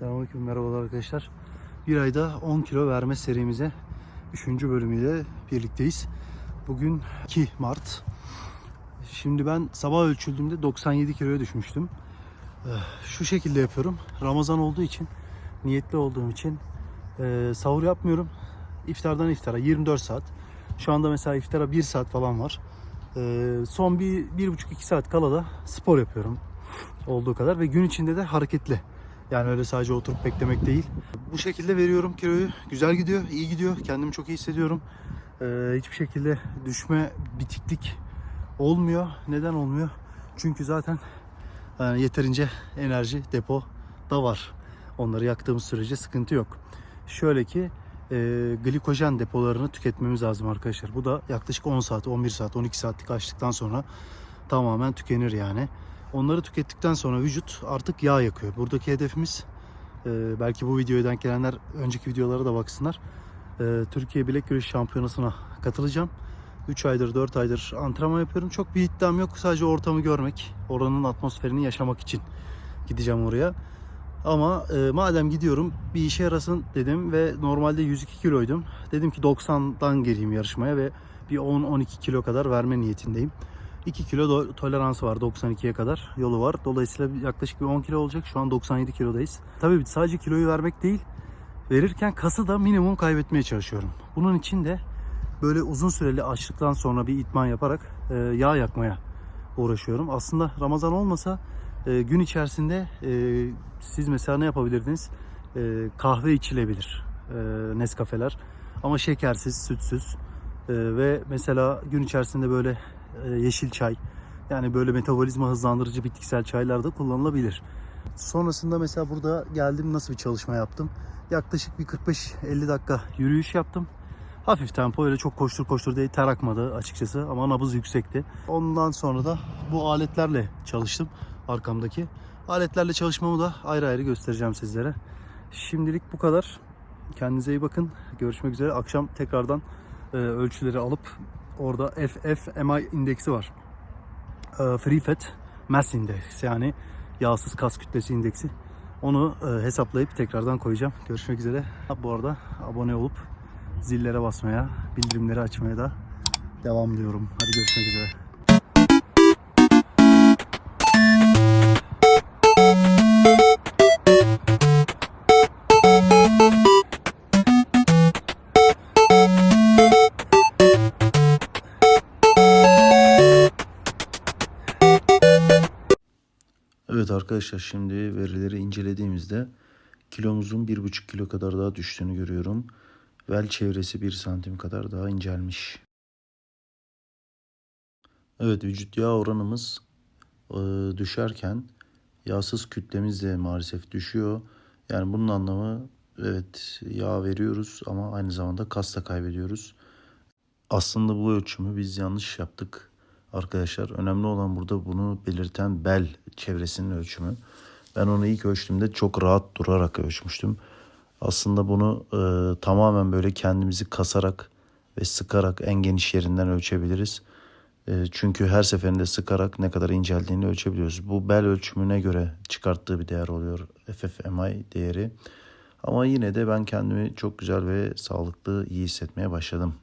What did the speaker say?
Selamünaleyküm, merhabalar arkadaşlar. Bir ayda 10 kilo verme serimize 3. bölümüyle birlikteyiz. Bugün 2 Mart. Şimdi ben sabah ölçüldüğümde 97 kiloya düşmüştüm. Ee, Şu şekilde yapıyorum. Ramazan olduğu için, niyetli olduğum için e, sahur yapmıyorum. İftardan iftara 24 saat. Şu anda mesela iftara 1 saat falan var. Ee, Son bir, bir buçuk iki saat kala da spor yapıyorum olduğu kadar ve gün içinde de hareketli. Yani öyle sadece oturup beklemek değil. Bu şekilde veriyorum kiloyu. Güzel gidiyor, iyi gidiyor. Kendimi çok iyi hissediyorum. Ee, hiçbir şekilde düşme, bitiklik olmuyor. Neden olmuyor? Çünkü zaten yani yeterince enerji depo da var. Onları yaktığımız sürece sıkıntı yok. Şöyle ki e, glikojen depolarını tüketmemiz lazım arkadaşlar. Bu da yaklaşık 10 saat, 11 saat, 12 saatlik açtıktan sonra tamamen tükenir yani. Onları tükettikten sonra vücut artık yağ yakıyor. Buradaki hedefimiz e, belki bu videoya denk gelenler önceki videolara da baksınlar. E, Türkiye Bilek Güreşi Şampiyonası'na katılacağım. 3 aydır 4 aydır antrenman yapıyorum. Çok bir iddiam yok. Sadece ortamı görmek, oranın atmosferini yaşamak için gideceğim oraya. Ama e, madem gidiyorum bir işe yarasın dedim ve normalde 102 kiloydum. Dedim ki 90'dan geleyim yarışmaya ve bir 10-12 kilo kadar verme niyetindeyim. 2 kilo toleransı var 92'ye kadar yolu var. Dolayısıyla yaklaşık bir 10 kilo olacak. Şu an 97 kilodayız. Tabii sadece kiloyu vermek değil. Verirken kası da minimum kaybetmeye çalışıyorum. Bunun için de böyle uzun süreli açlıktan sonra bir itman yaparak e, yağ yakmaya uğraşıyorum. Aslında Ramazan olmasa e, gün içerisinde e, siz mesela ne yapabilirdiniz? E, kahve içilebilir. E, Nescafeler. Ama şekersiz, sütsüz. E, ve mesela gün içerisinde böyle yeşil çay yani böyle metabolizma hızlandırıcı bitkisel çaylar da kullanılabilir. Sonrasında mesela burada geldim nasıl bir çalışma yaptım? Yaklaşık bir 45-50 dakika yürüyüş yaptım. Hafif tempo öyle çok koştur koştur değil ter akmadı açıkçası ama nabız yüksekti. Ondan sonra da bu aletlerle çalıştım arkamdaki. Aletlerle çalışmamı da ayrı ayrı göstereceğim sizlere. Şimdilik bu kadar. Kendinize iyi bakın. Görüşmek üzere. Akşam tekrardan e, ölçüleri alıp orada FFMI indeksi var. E, Free Fat Mass Index yani yağsız kas kütlesi indeksi. Onu e, hesaplayıp tekrardan koyacağım. Görüşmek üzere. Bu arada abone olup zillere basmaya, bildirimleri açmaya da devam diyorum. Hadi görüşmek üzere. Evet arkadaşlar şimdi verileri incelediğimizde kilomuzun 1,5 kilo kadar daha düştüğünü görüyorum. Vel çevresi 1 santim kadar daha incelmiş. Evet vücut yağ oranımız e, düşerken yağsız kütlemiz de maalesef düşüyor. Yani bunun anlamı evet yağ veriyoruz ama aynı zamanda kas da kaybediyoruz. Aslında bu ölçümü biz yanlış yaptık arkadaşlar. Önemli olan burada bunu belirten bel çevresinin ölçümü. Ben onu ilk ölçtüğümde çok rahat durarak ölçmüştüm. Aslında bunu e, tamamen böyle kendimizi kasarak ve sıkarak en geniş yerinden ölçebiliriz. E, çünkü her seferinde sıkarak ne kadar inceldiğini ölçebiliyoruz. Bu bel ölçümüne göre çıkarttığı bir değer oluyor FFMI değeri. Ama yine de ben kendimi çok güzel ve sağlıklı, iyi hissetmeye başladım.